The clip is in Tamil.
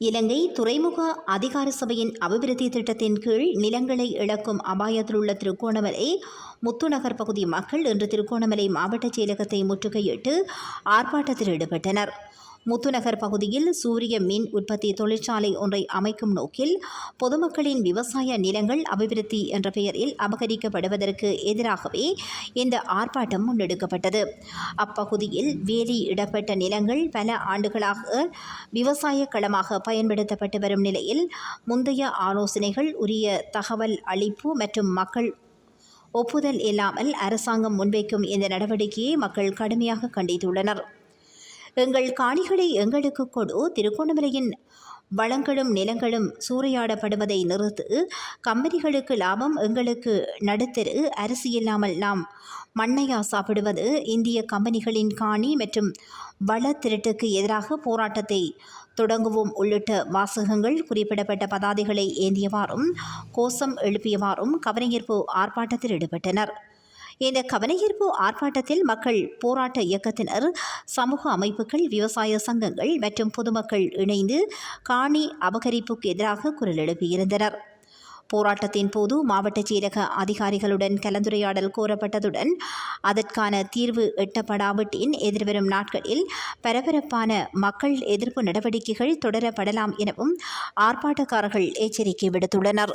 இலங்கை துறைமுக அதிகார சபையின் அபிவிருத்தி திட்டத்தின் கீழ் நிலங்களை இழக்கும் அபாயத்தில் உள்ள திருகோணமலை முத்துநகர் பகுதி மக்கள் இன்று திருகோணமலை மாவட்ட செயலகத்தை முற்றுகையிட்டு ஆர்ப்பாட்டத்தில் ஈடுபட்டனர். முத்துநகர் பகுதியில் சூரிய மின் உற்பத்தி தொழிற்சாலை ஒன்றை அமைக்கும் நோக்கில் பொதுமக்களின் விவசாய நிலங்கள் அபிவிருத்தி என்ற பெயரில் அபகரிக்கப்படுவதற்கு எதிராகவே இந்த ஆர்ப்பாட்டம் முன்னெடுக்கப்பட்டது. அப்பகுதியில் வேலி இடப்பட்ட நிலங்கள் பல ஆண்டுகளாக விவசாய களமாக பயன்படுத்தப்பட்டு வரும் நிலையில் முந்தைய ஆலோசனைகள் உரிய தகவல் அளிப்பு மற்றும் மக்கள் ஒப்புதல் இல்லாமல் அரசாங்கம் முன்வைக்கும் இந்த நடவடிக்கையை மக்கள் கடுமையாக கண்டித்துள்ளனர். எங்கள் காணிகளை எங்களுக்கு கொடு. திருகோணமலையின் வளங்களும் நிலங்களும் சூறையாடப்படுவதை நிறுத்து கம்பெனிகளுக்கு லாபம் எங்களுக்கு நடுத்தரு. அரிசி இல்லாமல் நாம் மண்ணையா சாப்பிடுவது? இந்திய கம்பெனிகளின் காணி மற்றும் வள திருட்டுக்கு எதிராக போராட்டத்தை தொடங்குவோம். உள்ளிட்ட வாசகங்கள் குறிப்பிடப்பட்ட பதாதைகளை ஏந்தியவாறும் கோஷம் எழுப்பியவாறும் கவனஈர்ப்பு ஆர்ப்பாட்டத்தில் ஈடுபட்டனர். இந்த கவனஈர்ப்பு ஆர்ப்பாட்டத்தில் மக்கள் போராட்ட இயக்கத்தினர் சமூக அமைப்புகள் விவசாய சங்கங்கள் மற்றும் பொதுமக்கள் இணைந்து காணி அபகரிப்புக்கு எதிராக குரல் எழுப்பியிருந்தனர். போராட்டத்தின் போது மாவட்ட செயலக அதிகாரிகளுடன் கலந்துரையாடல் கோரப்பட்டதுடன் அதற்கான தீர்வு எட்டப்படாவிட்டின் எதிர்வரும் நாட்களில் பரபரப்பான மக்கள் எதிர்ப்பு நடவடிக்கைகள் தொடரப்படலாம் எனவும் ஆர்ப்பாட்டக்காரர்கள் எச்சரிக்கை விடுத்துள்ளனர்.